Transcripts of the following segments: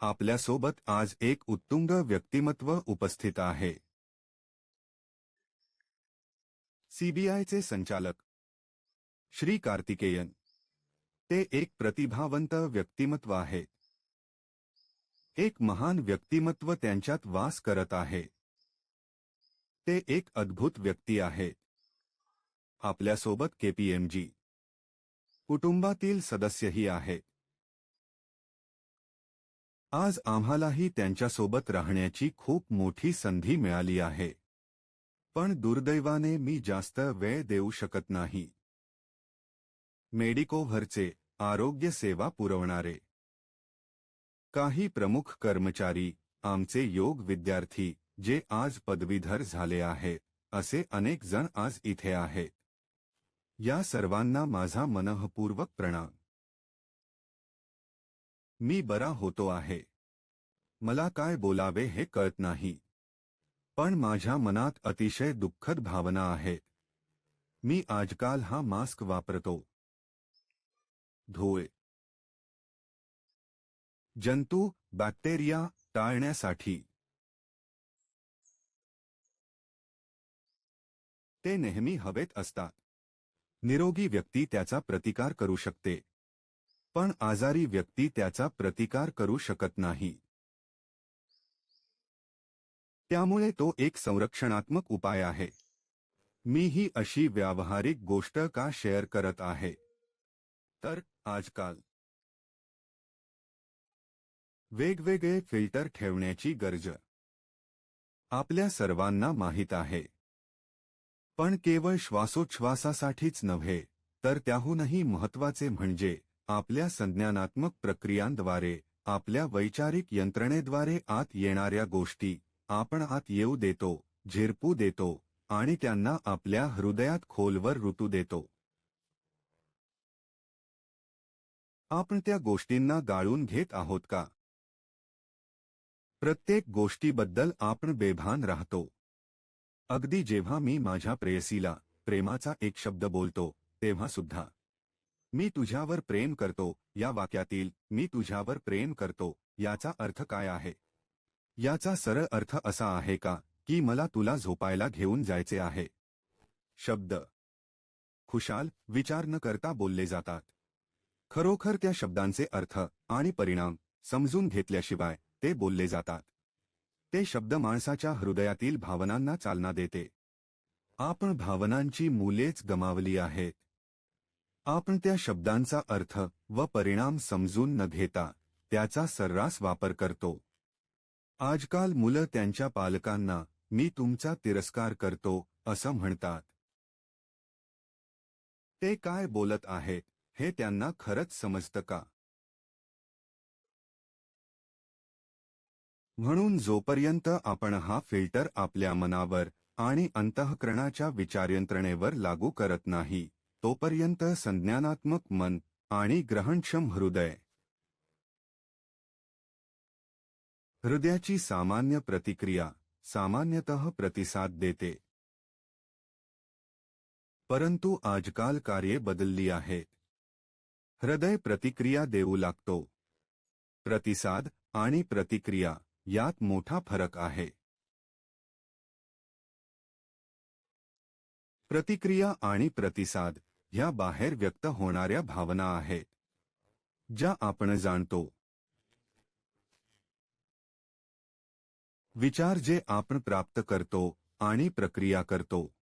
आपल्यासोबत आज एक उत्तुंग व्यक्तिमत्व उपस्थित आहे. सीबीआयचे संचालक. श्री कार्तिकेयन. ते एक प्रतिभावंत व्यक्तिमत्व आहे. एक महान व्यक्तिमत्व त्यांच्यात वास करत आहे. ते एक अद्भुत व्यक्ती आहे. आपल्यासोबत केपीएमजी. कुटुंबातील सदस्यही आहेत आज आम्हालाही त्यांच्यासोबत राहण्याची खूप मोठी संधी मिळाली आहे. पण दुर्दैवाने मी जास्त वेळ देऊ शकत नाही. मेडिकोव्हरचे आरोग्य सेवा पुरवणारे. काही प्रमुख कर्मचारी आमचे योग विद्यार्थी जे आज पदवीधर झाले आहेत असे अनेक जण आज इथे आहेत या सर्वांना माझा मनःपूर्वक प्रणाम. मी बरा होतो आहे. मला काय बोलावे हे कळत नाही. पण माझ्या मनात अतिशय दुःखद भावना आहेत मी आजकाल हा मास्क वापरतो. धुळे. जंतू, बॅक्टेरिया टाळण्यासाठी. ते नेहमी हवेत असतात. निरोगी व्यक्ती त्याचा प्रतिकार करू शकते. पण आजारी व्यक्ती त्याचा प्रतिकार करू शकत नाही. त्यामुळे तो एक संरक्षणात्मक उपाय आहे. मी ही अशी व्यावहारिक गोष्ट का शेअर करत आहे? तर आजकाल. वेगवेगळे फिल्टर ठेवण्याची गरज. आपल्या सर्वांना माहीत आहे. पण केवळ श्वासोच्छ्वासासाठीच नव्हे तर त्याहूनही महत्त्वाचे म्हणजे आपल्या संज्ञानात्मक प्रक्रियांद्वारे आपल्या वैचारिक यंत्रणेद्वारे आत येणाऱ्या गोष्टी आपण आत येऊ देतो झिरपू देतो आणि त्यांना आपल्या हृदयात खोलवर ऋतू देतो. आपण त्या गोष्टींना गाळून घेत आहोत का? प्रत्येक गोष्टीबद्दल आपण बेभान राहतो. अगदी जेव्हा मी माझ्या प्रेयसीला प्रेमाचा एक शब्द बोलतो तेव्हा सुद्धा मी तुझ्यावर प्रेम करतो या वाक्यातील मी तुझ्यावर प्रेम करतो याचा अर्थ काय आहे? याचा सरळ अर्थ असा आहे का की मला तुला झोपायला घेऊन जायचे आहे? शब्द. खुशाल विचार न करता बोलले जातात. खरोखर त्या शब्दांचे अर्थ आणि परिणाम समजून घेतल्याशिवाय ते बोलले जातात. ते शब्द माणसाच्या हृदयातील भावनांना चालना देते. आपण भावनांची मुलेच गमावली आहेत. आपण त्या शब्दांचा अर्थ व परिणाम समजून न घेता त्याचा सर्रास वापर करतो. आजकाल मुलं त्यांच्या पालकांना मी तुमचा तिरस्कार करतो असं म्हणतात. ते काय बोलत आहेत हे त्यांना खरंच समजतं का? म्हणून जोपर्यंत आपण हा फिल्टर आपल्या मनावर आणि अंतःकरणाच्या विचारयंत्रणेवर लागू करत नाही तोपर्यंत संज्ञानात्मक मन आणि ग्रहणक्षम हृदय. हृदयाची सामान्य प्रतिक्रिया सामान्यतः प्रतिसाद देते. परंतु आजकाल कार्ये बदलली आहेत हृदय प्रतिक्रिया देऊ लागतो. प्रतिसाद आणि प्रतिक्रिया यात मोठा फरक आहे. प्रतिक्रिया आणि प्रतिसाद ह्या बाहेर व्यक्त होणाऱ्या भावना आहेत. ज्या आपण जाणतो. विचार जे आपण प्राप्त करतो आणि प्रक्रिया करतो.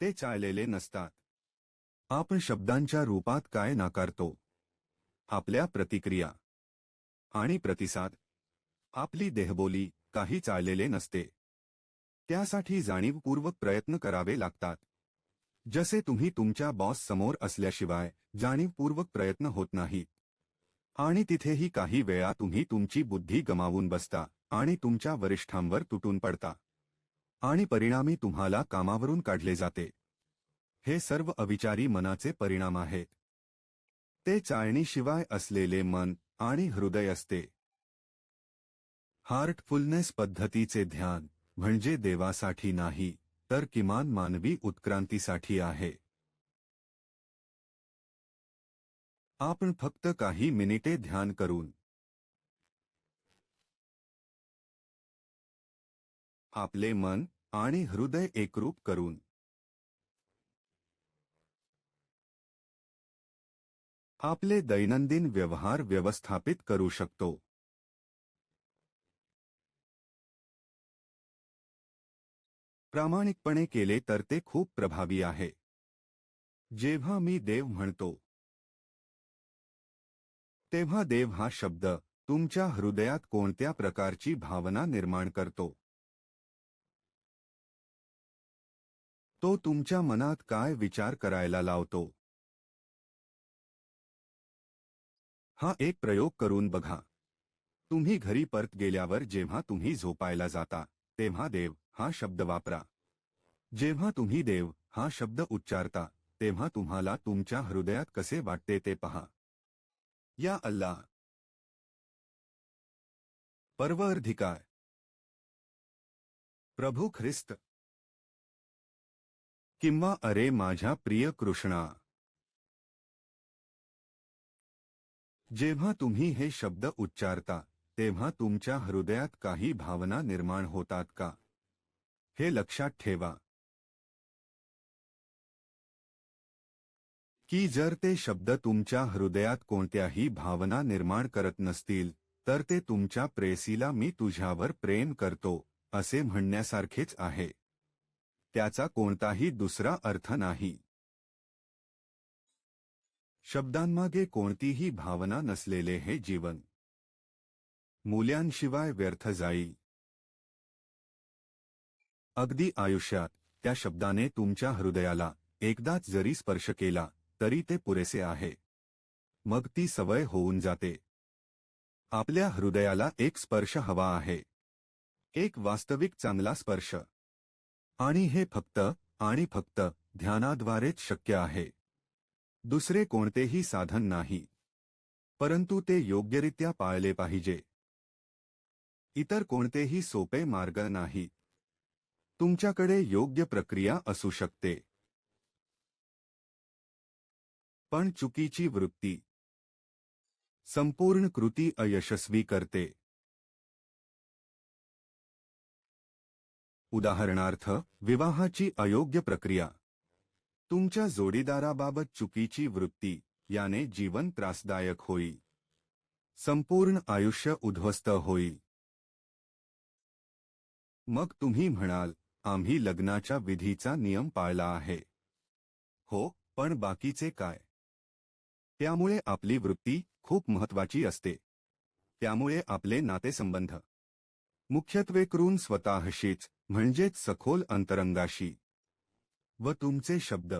ते चाललेले नसतात. आपण शब्दांच्या रूपात काय नाकारतो. आपल्या प्रतिक्रिया आणि प्रतिसाद. आपली देहबोली काही चाललेले नसते. त्यासाठी जाणीवपूर्वक प्रयत्न करावे लागतात. जसे तुम्ही तुमच्या बॉस समोर असल्याशिवाय जाणीवपूर्वक प्रयत्न होत नाहीत आणि तिथेही काही वेळा तुम्ही तुमची बुद्धी गमावून बसता आणि तुमच्या वरिष्ठांवर तुटून पडता. आणि परिणामी तुम्हाला कामावरून काढले जाते. हे सर्व अविचारी मनाचे परिणाम आहेत. ते चाळणीशिवाय असलेले मन आणि हृदय असते. हार्टफुलनेस पद्धतीचे ध्यान. म्हणजे देवासाठी नाही, तर किमान मानवी उत्क्रांतीसाठी आहे. आपण फक्त काही मिनिटे ध्यान करून आपले मन आणि हृदय एकरूप करून आपले दैनंदिन व्यवहार व्यवस्थापित करू शकतो. प्रामाणिकपणे केले तर ते खूप प्रभावी आहे. जेव्हा मी देव म्हणतो तेव्हा देव हा शब्द तुमच्या हृदयात कोणत्या प्रकारची भावना निर्माण करतो? तो तुमच्या मनात काय विचार करायला लावतो? हा एक प्रयोग करून बघा. तुम्ही घरी परत गेल्यावर जेव्हा तुम्ही झोपायला जाता तेव्हा देव हा शब्द वापरा. जेव्हा तुम्ही देव हा शब्द उच्चारता, तेव्हा तुम्हाला तुमच्या हृदयात कसे वाटते ते पहा. या अल्लाह. पर्वअधिकार प्रभू ख्रिस्त. किंवा अरे माझ्या प्रिय कृष्णा. जेव्हा तुम्ही हे शब्द उच्चारता, तेव्हा तुमच्या हृदयात काही भावना निर्माण होतात का? हे लक्षात ठेवा. की जर ते शब्द तुमच्या हृदयात कोणत्याही भावना निर्माण करत नसतील तर ते तुमच्या प्रेसीला मी तुझ्यावर प्रेम करतो असे म्हणण्यासारखेच आहे. त्याचा कोणताही दुसरा अर्थ नाही. शब्दांमागे कोणतीही भावना नसलेले हे जीवन. मूल्यांशिवाय व्यर्थ जाईल अगदी आयुष्यात त्या शब्दाने तुमच्या हृदयाला एकदाच जरी स्पर्श केला तरी ते पुरेसे आहे. मग ती सवय होऊन जाते. आपल्या हृदयाला एक स्पर्श हवा आहे. एक वास्तविक चांगला स्पर्श. आणि हे फक्त आणि फक्त ध्यानाद्वारेच शक्य आहे. दुसरे कोणतेही साधन नाही. परंतु ते योग्यरित्या पाळले पाहिजे. इतर कोणतेही सोपे मार्ग नाही. तुमच्याकडे योग्य प्रक्रिया असू शकते. पण चुकीची वृत्ती. संपूर्ण कृती अयशस्वी करते. उदाहरणार्थ विवाहाची अयोग्य प्रक्रिया. तुमच्या जोडीदाराबाबत चुकीची वृत्ती याने जीवन त्रासदायक होई. संपूर्ण आयुष्य उद्ध्वस्त होई. मग तुम्ही म्हणाल आम्ही लग्नाच्या विधीचा नियम पाळला आहे. हो पण बाकीचे काय? त्यामुळे आपली वृत्ती खूप महत्वाची असते. त्यामुळे आपले नातेसंबंध. मुख्यत्वे करून स्वतःशीच म्हणजेच सखोल अंतरंगाशी. व तुमचे शब्द.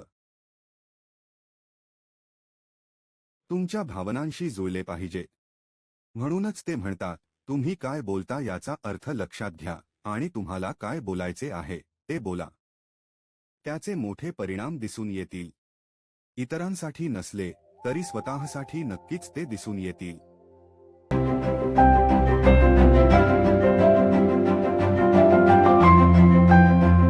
तुमच्या भावनांशी जुळले पाहिजे. म्हणूनच ते म्हणतात तुम्ही काय बोलता याचा अर्थ लक्षात घ्या. आणि तुम्हाला काय बोलायचे आहे ते बोला. त्याचे मोठे परिणाम दिसून येतील. इतरांसाठी नसले तरी स्वतःसाठी नक्कीच ते दिसून येतील.